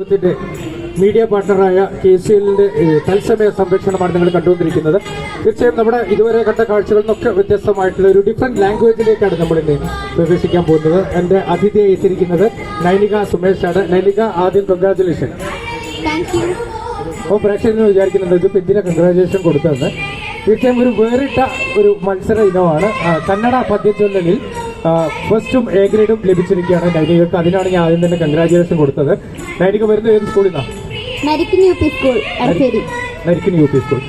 ത്തിന്റെ media പാർട്ണറായ K C എല്ലിന്റെ തത്സമയ സംരക്ഷണമാണ് നിങ്ങൾ കണ്ടുകൊണ്ടിരിക്കുന്നത്. തീർച്ചയായും നമ്മുടെ ഇതുവരെ കണ്ട കാഴ്ചകളിൽ നിന്നൊക്കെ വ്യത്യസ്തമായിട്ടുള്ള ഒരു ഡിഫറെന്റ് ലാംഗ്വേജിലേക്കാണ് നമ്മൾ ഇന്ന് പ്രവേശിക്കാൻ പോകുന്നത്. എന്റെ അതിഥിയെ എത്തിയിരിക്കുന്നത് നൈനിക സുമേഷ് ആണ് നൈനിക ആദ്യം കൺഗ്രാചുലേഷൻ അപ്പോൾ പ്രേക്ഷകർ വിചാരിക്കുന്നുണ്ട് ഇതിപ്പോൾ ഇതിനെ കൺഗ്രാചുലേഷൻ കൊടുത്തതെന്ന്. തീർച്ചയായും ഒരു വേറിട്ട ഒരു മത്സര ഇനമാണ്. കന്നഡ പദ്യചൊല്ലലിൽ ഫസ്റ്റും എ ഗ്രേഡും ലഭിച്ചിരിക്കുകയാണ് നൈനികക്ക് അതിനാണ് ഞാൻ ആദ്യം തന്നെ കൺഗ്രാചുലേഷൻ കൊടുത്തത്. നൈനിക വരുന്നത് ഏത് സ്കൂളിൽ നിന്നാണ് യു പി സ്കൂൾ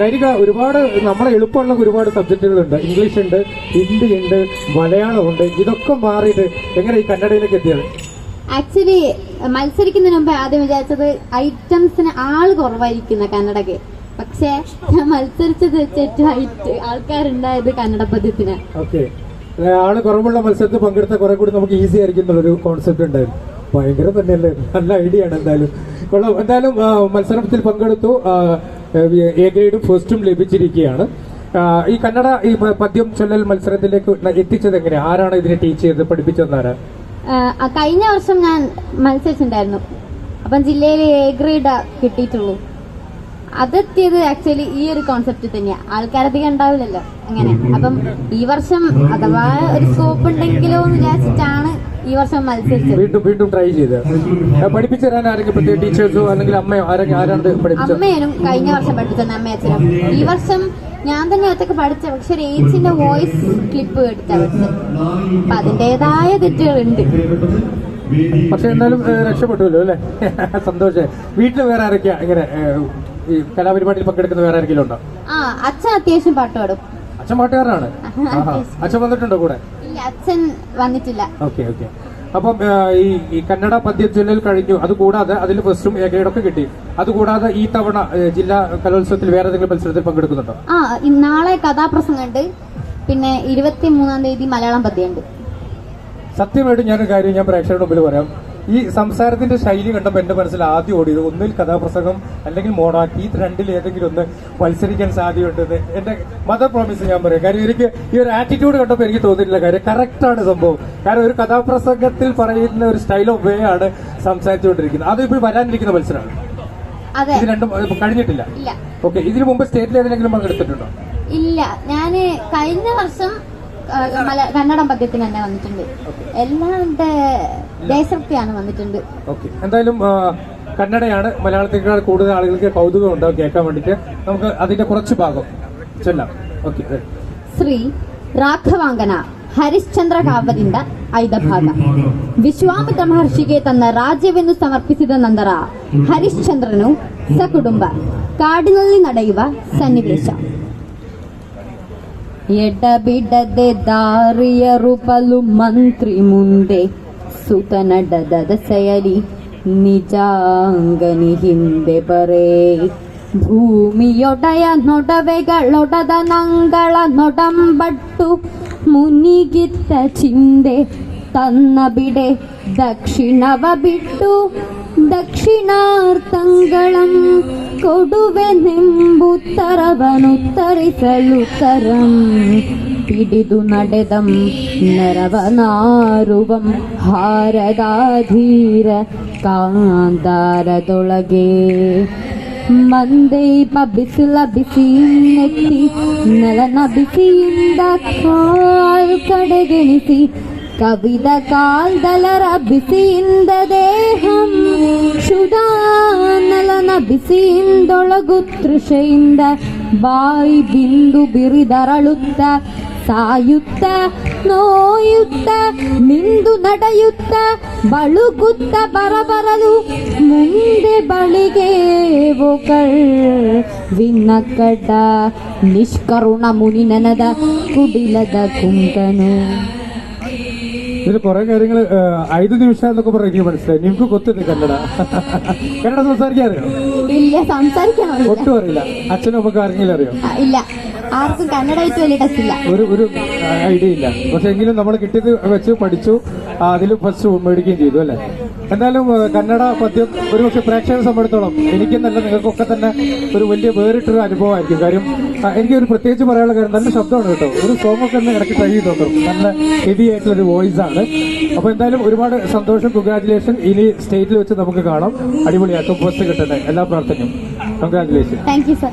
നൈനിക ഒരുപാട് നമ്മളെ എളുപ്പമുള്ള ഒരുപാട് സബ്ജക്റ്റുകളുണ്ട്. ഇംഗ്ലീഷ് ഉണ്ട് ഹിന്ദി ഉണ്ട് മലയാളം ഉണ്ട്. ഇതൊക്കെ മാറിയിട്ട് എങ്ങനെ ഈ കന്നഡയിലേക്ക് എത്തിയത്? ആക്ച്വലി മത്സരിക്കുന്നതിന് മുമ്പ് ആദ്യം വിചാരിച്ചത് ഐറ്റംസിന് ആൾ കുറവായിരിക്കുന്ന കന്നഡക്ക്. പക്ഷേ ഞാൻ മത്സരിച്ചത് വെച്ചിട്ട് ആൾക്കാരുണ്ടായത് കന്നഡ പദ്യത്തിന്. ഓക്കെ ആൾ കുറവുള്ള മത്സരത്തിൽ പങ്കെടുത്ത കുറെ കൂടി നമുക്ക് ഈസി ആയിരിക്കും എന്നുള്ളൊരു കോൺസെപ്റ്റ് ഉണ്ടായിരുന്നു. ഭയങ്കര തന്നെയല്ലേ? നല്ല ഐഡിയ ആണ് എന്തായാലും. കൊള്ളാം. എന്തായാലും മത്സരത്തിൽ പങ്കെടുത്തു. എ ഗ്രേഡും ഫസ്റ്റും ലഭിച്ചിരിക്കുകയാണ്. ഈ കന്നഡ ഈ പദ്യം ചൊല്ലൽ മത്സരത്തിലേക്ക് എത്തിച്ചത് എങ്ങനെ ആരാണ് ഇതിനെ ടീച്ച് ചെയ്ത് പഠിപ്പിച്ചതെന്നാണ് കഴിഞ്ഞ വർഷം ഞാൻ മത്സരിച്ചിട്ടുണ്ടായിരുന്നു. അപ്പം ജില്ലയിൽ എ ഗ്രേഡ് കിട്ടിയിട്ടുള്ളൂ. അതെത്തിയത് ആക്ച്വലി ഈ ഒരു കോൺസെപ്റ്റ് തന്നെയാ. ആൾക്കാരധികം ഉണ്ടാവില്ലല്ലോ. അങ്ങനെ അപ്പം ഈ വർഷം അഥവാ ഒരു സ്കോപ്പ് ഉണ്ടെങ്കിലോ എന്ന് വിചാരിച്ചിട്ടാണ് ഈ വർഷം മത്സരിച്ചത്. വീണ്ടും വീണ്ടും ട്രൈ ചെയ്ത്. പഠിപ്പിച്ചു തരാൻ ആരെങ്കിലും പ്രത്യേക ടീച്ചേഴ്സോ അല്ലെങ്കിൽ അമ്മയോ ആരെങ്കിലും ആരാണ്ട് പഠിപ്പിച്ചത്? അമ്മേനും കഴിഞ്ഞ വർഷം ഈ വർഷം ഞാൻ തന്നെ ഒറ്റയ്ക്ക് പഠിച്ച പക്ഷെ രേച്ചിന്റെ വോയിസ് ക്ലിപ്പ് കേട്ടിട്ടാ പഠിച്ചത്. അപ്പൊ അതിന്റേതായ തെറ്റുകളുണ്ട്. പക്ഷെ എന്തായാലും രക്ഷപ്പെട്ടുല്ലോ അല്ലേ? സന്തോഷം. വീട്ടിൽ വേറെ ആരൊക്കെയാ? ഇങ്ങനെ ഈ കലാപരിപാടിയിൽ പങ്കെടുക്കുന്ന വേറെ ആരെങ്കിലും ഉണ്ടോ? ആ അച്ഛൻ അത്യാവശ്യം പാട്ട് പാടും. അച്ഛൻ പാട്ടുകാരനാണ്. അച്ഛൻ വന്നിട്ടുണ്ടോ കൂടെ? ഇല്ല അച്ഛൻ വന്നിട്ടില്ല. Okay okay. അപ്പം ഈ ഈ കന്നഡ പദ്യ ചൊല്ലൽ കഴിഞ്ഞു. അതുകൂടാതെ അതിൽ ഫസ്റ്റും ഏകയുടൊക്കെ കിട്ടി. അതുകൂടാതെ ഈ തവണ ജില്ലാ കലോത്സവത്തിൽ വേറെ ഏതെങ്കിലും മത്സരത്തിൽ പങ്കെടുക്കുന്നുണ്ടോ? ആ നാളെ കഥാപ്രസംഗമുണ്ട്. പിന്നെ ഇരുപത്തി മൂന്നാം തീയതി മലയാളം പദ്യമുണ്ട്. സത്യമായിട്ടും ഞാനൊരു കാര്യം ഞാൻ പ്രേക്ഷകരുടെ മുമ്പിൽ പറയാം. ഈ സംസാരത്തിന്റെ ശൈലി കണ്ടപ്പോൾ എന്റെ മനസ്സിൽ ആദ്യം ഓടിയത് ഒന്നിൽ കഥാപ്രസംഗം അല്ലെങ്കിൽ മോണാക്കി ഈ രണ്ടിൽ ഏതെങ്കിലും ഒന്ന് മത്സരിക്കാൻ സാധ്യതയുണ്ടെന്ന് എന്റെ മദർ പ്രോമിസ് ഞാൻ പറയാം. കാര്യം എനിക്ക് ഈ ഒരു ആറ്റിറ്റ്യൂഡ് കണ്ടപ്പോൾ എനിക്ക് തോന്നിയിട്ടില്ല കാര്യം കറക്റ്റ് ആണ് സംഭവം. കാരണം ഒരു കഥാപ്രസംഗത്തിൽ പറയുന്ന ഒരു സ്റ്റൈൽ ഓഫ് വേ ആണ് സംസാരിച്ചുകൊണ്ടിരിക്കുന്നത്. അത് ഇപ്പോൾ വരാനിരിക്കുന്ന മത്സരമാണ്. ഇത് രണ്ടും കഴിഞ്ഞിട്ടില്ല. ഓക്കെ ഇതിനു മുമ്പ് സ്റ്റേറ്റിൽ ഏതെങ്കിലും പങ്കെടുത്തിട്ടുണ്ടോ ഇല്ല. ഞാൻ കഴിഞ്ഞ വർഷം കന്നഡം പദ്യത്തിന് തന്നെ വന്നിട്ടുണ്ട്. എല്ലാണ്ട് ദേശഭക്തിയാണ് വന്നിട്ടുണ്ട് ഓക്കെ എന്തായാലും ആ, കന്നഡയാണ് മലയാളത്തേക്കാൾ കൂടുതൽ ആളുകൾക്ക് കൗതുകം ഉണ്ടാവും കേൾക്കാൻ വേണ്ടിയിട്ട് നമുക്ക് അതിന്റെ കുറച്ച് ഭാഗം ചൊല്ലാം ഓക്കെ ಶ್ರೀ ರಾಘವಾಂಗನ ಹರಿಶ್ಚಂದ್ರ ಕಾವ್ಯದಿಂದ ಐದ ಭಾಗ ವಿಶ್ವಾಮಿತ್ರ ಮಹರ್ಷಿಗೆ ತನ್ನ ರಾಜ್ಯವೆಂದು ಸಮರ್ಪಿಸಿದ ನಂತರ ಹರಿಶ್ಚಂದ್ರನು ಸಕುಟುಂಬ ಕಾಡಿನಲ್ಲಿ ನಡೆಯುವ ಸನ್ನಿವೇಶ ಎಡಬಿಡದೆ ದಾರಿಯ ರೂಪಲು ಮಂತ್ರಿ ಮುಂದೆ ಸುತ ನಡೆದ ದಸೆಯಲಿ ನಿಜಾಂಗನಿ ಹಿಂದೆ ಬರೇ. ಭೂಮಿಯೊಡೆಯ ನೊಡವೆಗಳೊಡದ ನಂಗಳ ನೊಡಂಬಟ್ಟು ಮುನಿಗಿತ್ತ ಚಿಂದೆ ತನ್ನ ಬಿಡೆ ದಕ್ಷಿಣವ ಬಿಟ್ಟು ದಕ್ಷಿಣಾರ್ಥಂಗಳಂ ಕೊಡುವೆನೆಂಬುತ್ತರವನುತ್ತರಿಸಲು ತರಂ പിടിതു നടതം നരവനാരൂപം ഹാരദാധീര കാന്താരതൊളകെ ಮಂದೈ ಬಿಸಿಲ ಬಿಸಿ ನೆತ್ತಿ ನಲನ ಬಿಸಿಯಿಂದ ಕಾಲ್ ಕಡೆಗೆಣಿಸಿ ಕವಿದ ಕಾಲ್ದಲರ ಬಿಸಿಯಿಂದ ದೇಹಂ ಕ್ಷುಧಾ ನಲನ ಬಿಸಿಯಿಂದೊಳಗು ತೃಷೆಯಿಂದ ಬಾಯಿ ಬಿಂದು ಬಿರಿದರಳುತ್ತ ಸಾಯುತ್ತ ನೋಯುತ್ತ ನಿಂದು ನಡೆಯುತ್ತ ಬಳುಕುತ್ತ ಬರಬರಲು ಮುಂದೆ ಬಳಿಗೆ ವಿನ್ನಕಡ ನಿಷ್ಕರುಣ ಮುನಿ ನನದ ಕುಡಿಲದ ಕುಂಕನು ഇതിൽ കുറെ കാര്യങ്ങൾ ഐത് നിമിഷം എന്നൊക്കെ പറഞ്ഞു മനസ്സിലായി. നിങ്ങൾക്ക് കൊത്തില്ല കന്നഡ. കന്നഡ സംസാരിക്കാൻ അറിയോ ഇല്ല സംസാരിക്കാൻ ഒട്ടും അറിയില്ല. അച്ഛനും ഒക്കെ ആരെങ്കിലും അറിയോ ആർക്കും കന്നഡയായിട്ട് വലിയ ടച്ച് ഇല്ല. ഒരു ഒരു ഐഡിയ ഇല്ല. പക്ഷെ എങ്കിലും നമ്മൾ കിട്ടിയത് വെച്ച് പഠിച്ചു അതിൽ ഫസ്റ്റ് മേടിക്കുകയും ചെയ്തു അല്ലേ? എന്നാലും കന്നഡ പദ്യം ഒരു പക്ഷെ പ്രേക്ഷകരെ സംബന്ധിച്ചോളം എനിക്കെന്നല്ല നിങ്ങൾക്കൊക്കെ തന്നെ ഒരു വലിയ വേറിട്ടൊരു അനുഭവമായിരിക്കും. കാര്യം എനിക്ക് ഒരു പ്രത്യേകിച്ച് പറയാനുള്ള കാര്യം നല്ല ശബ്ദമാണ് കേട്ടോ. ഒരു സോങ് ഒക്കെ ഒന്ന് ഇടയ്ക്ക് ട്രൈ ചെയ്ത് നോക്കണം നല്ല ഹെവി ആയിട്ടുള്ള ഒരു വോയിസ് ആണ്. അപ്പൊ എന്തായാലും ഒരുപാട് സന്തോഷം. കൺഗ്രാറ്റുലേഷൻ ഇനി സ്റ്റേറ്റിൽ വെച്ച് നമുക്ക് കാണാം. അടിപൊളിയാക്കും പോസ്റ്റ് കിട്ടട്ടെ എല്ലാ പ്രാർത്ഥനയും. Congratulation thank you sir